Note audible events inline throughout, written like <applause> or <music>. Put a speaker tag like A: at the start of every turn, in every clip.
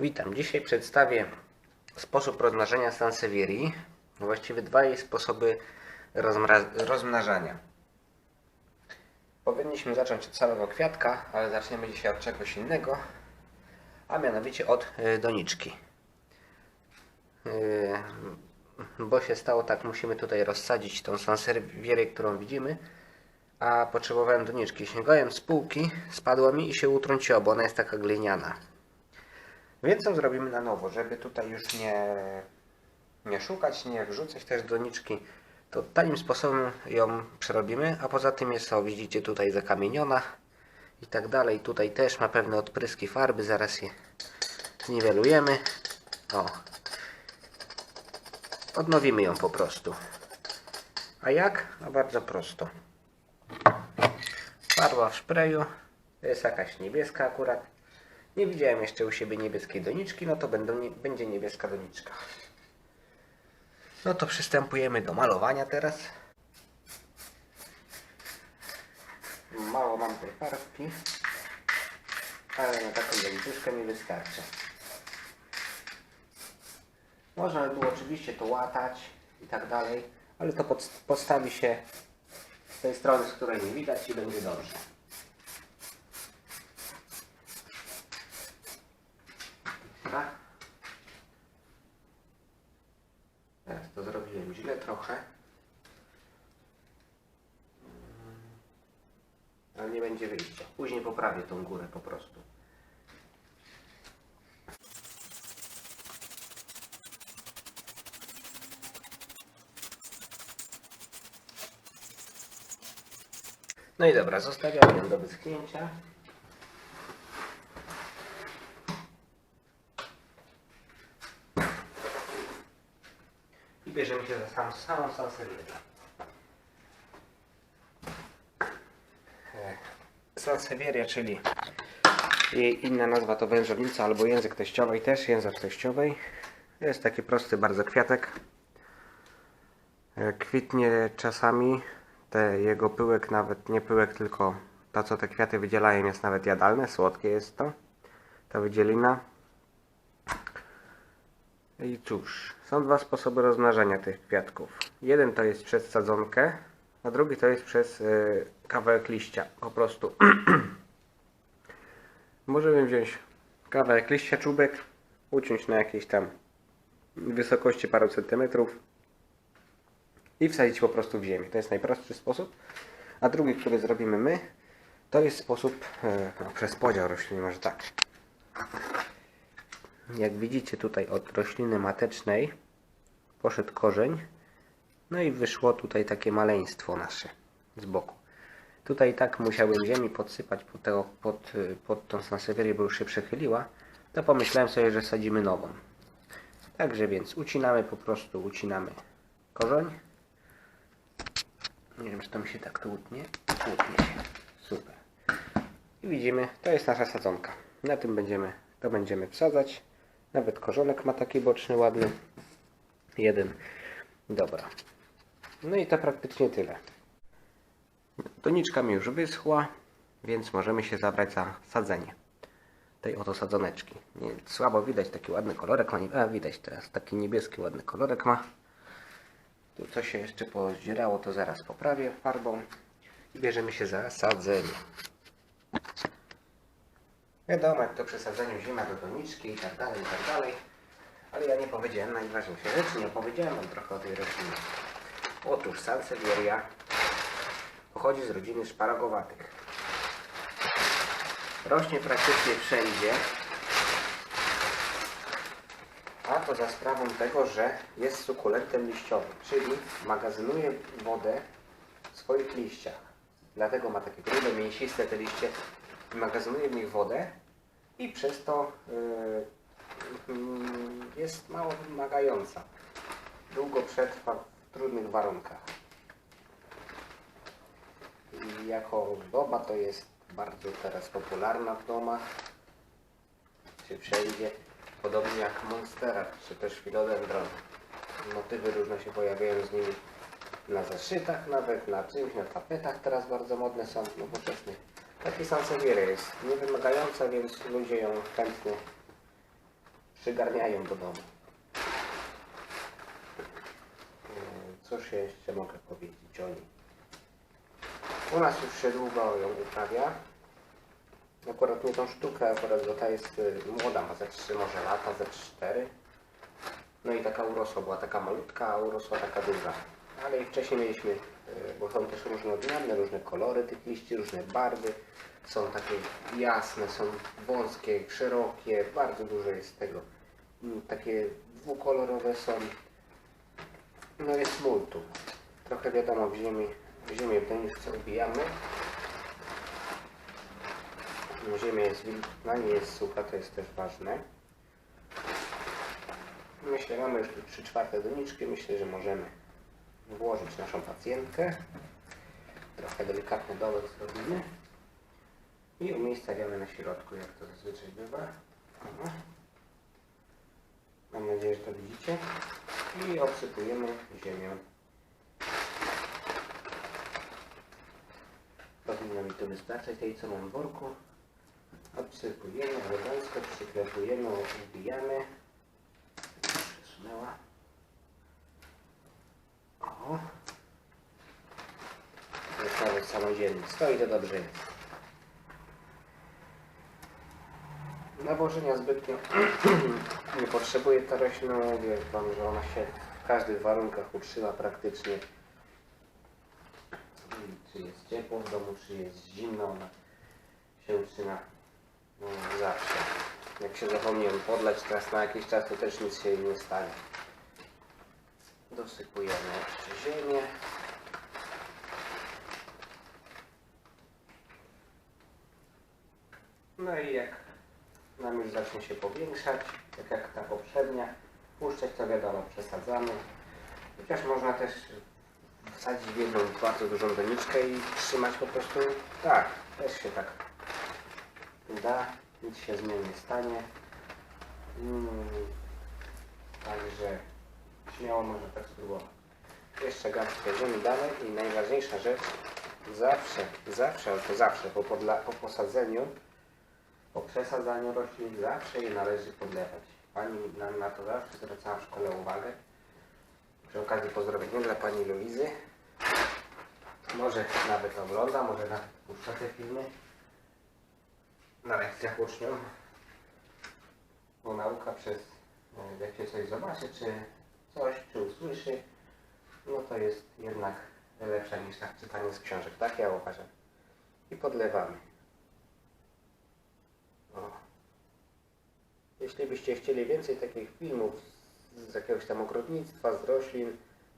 A: Witam. Dzisiaj przedstawię sposób rozmnażania Sansevierii. Właściwie dwa jej sposoby rozmnażania. Powinniśmy zacząć od samego kwiatka, ale zaczniemy dzisiaj od czegoś innego, a mianowicie od y, doniczki. Y, Bo się stało tak, musimy tutaj rozsadzić tą Sansevierię, którą widzimy, a potrzebowałem doniczki. Sięgając z półki, spadła mi i się utrąciła, bo ona jest taka gliniana. Więc co zrobimy na nowo, żeby tutaj już nie, nie szukać, nie wrzucać też doniczki, to takim sposobem ją przerobimy, a poza tym jest, o widzicie tutaj zakamieniona i tak dalej. Tutaj też ma pewne odpryski farby, zaraz je zniwelujemy. O. Odnowimy ją po prostu. A jak? No bardzo prosto. Farba w szpreju. To jest jakaś niebieska akurat. Nie widziałem jeszcze u siebie niebieskiej doniczki, no to będą, będzie niebieska doniczka. No to przystępujemy do malowania teraz. Mało mam tej farbki, ale na taką doniczkę mi wystarczy. Można by było oczywiście to łatać i tak dalej, ale to pod, podstawi się z tej strony, z której nie widać i będzie dobrze. Tak? Teraz to zrobiłem źle trochę. Mm. Ale nie będzie wyjścia. Później poprawię tą górę po prostu. No i dobra, zostawiam ją do wyschnięcia. Bierzemy się za sam, samą sanserię. Sansevieria, czyli jej inna nazwa to wężownica albo język teściowej, też język teściowej. Jest taki prosty bardzo kwiatek. E, Kwitnie czasami, te jego pyłek, nawet nie pyłek, tylko to co te kwiaty wydzielają jest nawet jadalne, słodkie jest to, ta wydzielina. I cóż, są dwa sposoby rozmnażania tych kwiatków. Jeden to jest przez sadzonkę, a drugi to jest przez y, kawałek liścia. Po prostu. <clears throat> Możemy wziąć kawałek liścia, czubek, uciąć na jakiejś tam wysokości paru centymetrów i wsadzić po prostu w ziemię. To jest najprostszy sposób. A drugi, który zrobimy my, to jest sposób y, no, przez podział rośliny, może tak. Jak widzicie tutaj od rośliny matecznej poszedł korzeń. No i wyszło tutaj takie maleństwo nasze z boku. Tutaj tak musiałem ziemi podsypać pod, tego, pod, pod tą sansewierię, bo już się przechyliła. To pomyślałem sobie, że sadzimy nową. Także więc ucinamy po prostu, ucinamy korzeń. Nie wiem, czy to mi się tak tu utnie. Utnie się. Super. I widzimy, to jest nasza sadzonka. Na tym będziemy, to będziemy wsadzać. Nawet korzonek ma taki boczny, ładny. Jeden. Dobra. No i to praktycznie tyle. Doniczka mi już wyschła, więc możemy się zabrać za sadzenie tej oto sadzoneczki. Nie, słabo widać taki ładny kolorek. ma A, widać teraz. Taki niebieski ładny kolorek ma. Tu coś się jeszcze pozdzierało, to zaraz poprawię farbą. I bierzemy się za sadzenie. Wiadomo, jak to przy sadzeniu zima do doniczki i tak dalej, i tak dalej. Ale ja nie powiedziałem najważniejszej rzeczy, nie opowiedziałem wam trochę o tej roślinie. Otóż Sansevieria pochodzi z rodziny szparagowatych. Rośnie praktycznie wszędzie, a to za sprawą tego, że jest sukulentem liściowym, czyli magazynuje wodę w swoich liściach. Dlatego ma takie grube, mięsiste te liście, magazynuje w nich wodę i przez to yy, mm, jest mało wymagająca. Długo przetrwa w trudnych warunkach. I jako ozdoba to jest bardzo teraz popularna w domach, czy wszędzie. Podobnie jak monstera, czy też philodendron. Motywy różne się pojawiają z nimi na zaszytach nawet, na czymś, na tapetach teraz bardzo modne są nowoczesne. Taki sansevieria jest niewymagająca, więc ludzie ją chętnie przygarniają do domu. E, Cóż jeszcze mogę powiedzieć o niej? U nas już się długo ją uprawia. Akurat nie tą sztukę, akurat bo ta jest y, młoda, ma ze 3 może lata, ze 4. No i taka urosła, była taka malutka, a urosła taka duża. Ale i wcześniej mieliśmy, bo są też różnorodne, różne kolory tych liści, różne barwy. Są takie jasne, są wąskie, szerokie, bardzo dużo jest tego. Mm, Takie dwukolorowe są. No jest multum. Trochę wiadomo w ziemi, w ziemię w doniczce ubijamy. No, Ziemia jest wilgotna, nie jest sucha, to jest też ważne. Myślę, mamy już tu 3 czwarte doniczki. Myślę, że możemy włożyć naszą pacjentkę. Trochę delikatny dołek zrobimy. I umiejscawiamy na środku, jak to zazwyczaj bywa. Mam nadzieję, że to widzicie. I obsypujemy ziemią. Powinno mi to wystarczyć, tej co mam w worku. Obsypujemy elegancko, przyklepujemy, ubijamy. Przesunęła. O. Nawet samodzielny. Stoi to dobrze jest. Nawożenia zbytnio <clears throat> nie potrzebuje ta roślina. Mówię Wam, że ona się w każdych warunkach utrzyma praktycznie. Czy jest ciepło w domu, czy jest zimno, ona się utrzyma no, zawsze. Jak się zapomniałem podlać teraz na jakiś czas, to też nic się nie stanie. Dosypujemy ziemię. No i jak nam już zacznie się powiększać, tak jak ta poprzednia, puszczać to wiadomo, przesadzamy. Chociaż można też wsadzić w jedną bardzo dużą doniczkę i trzymać po prostu tak, też się tak da, nic się z nią nie stanie. Mm, śmiało można tak spróbować. Jeszcze garstkę ziemi dalej i najważniejsza rzecz, zawsze, zawsze, ale to zawsze po, podla, po posadzeniu, po przesadzaniu roślin, zawsze je należy podlewać. Pani na to zawsze zwracała w szkole uwagę. Przy okazji pozdrowienia dla pani Luizy. Może nawet ogląda, może nawet puszcza te filmy na lekcjach uczniom. Bo nauka przez, e, jak się coś zobaczy, czy coś, czy usłyszy, no to jest jednak lepsza niż tak czytanie z książek. Tak ja uważam. I podlewamy. O. Jeśli byście chcieli więcej takich filmów z jakiegoś tam ogrodnictwa, z roślin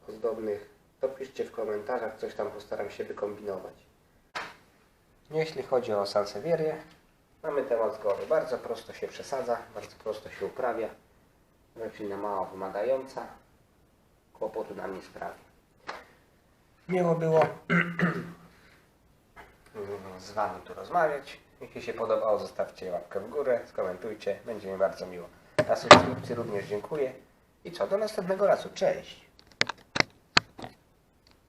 A: ozdobnych, to piszcie w komentarzach, coś tam postaram się wykombinować. Jeśli chodzi o sansewierię, mamy temat z góry. Bardzo prosto się przesadza, bardzo prosto się uprawia. Roślina mało wymagająca, kłopotu nam nie sprawi. Miło było <clears throat> z Wami tu rozmawiać. Jeśli się podobało, zostawcie łapkę w górę, skomentujcie, będzie mi bardzo miło. Za subskrypcję również dziękuję. I co, do następnego razu. Cześć!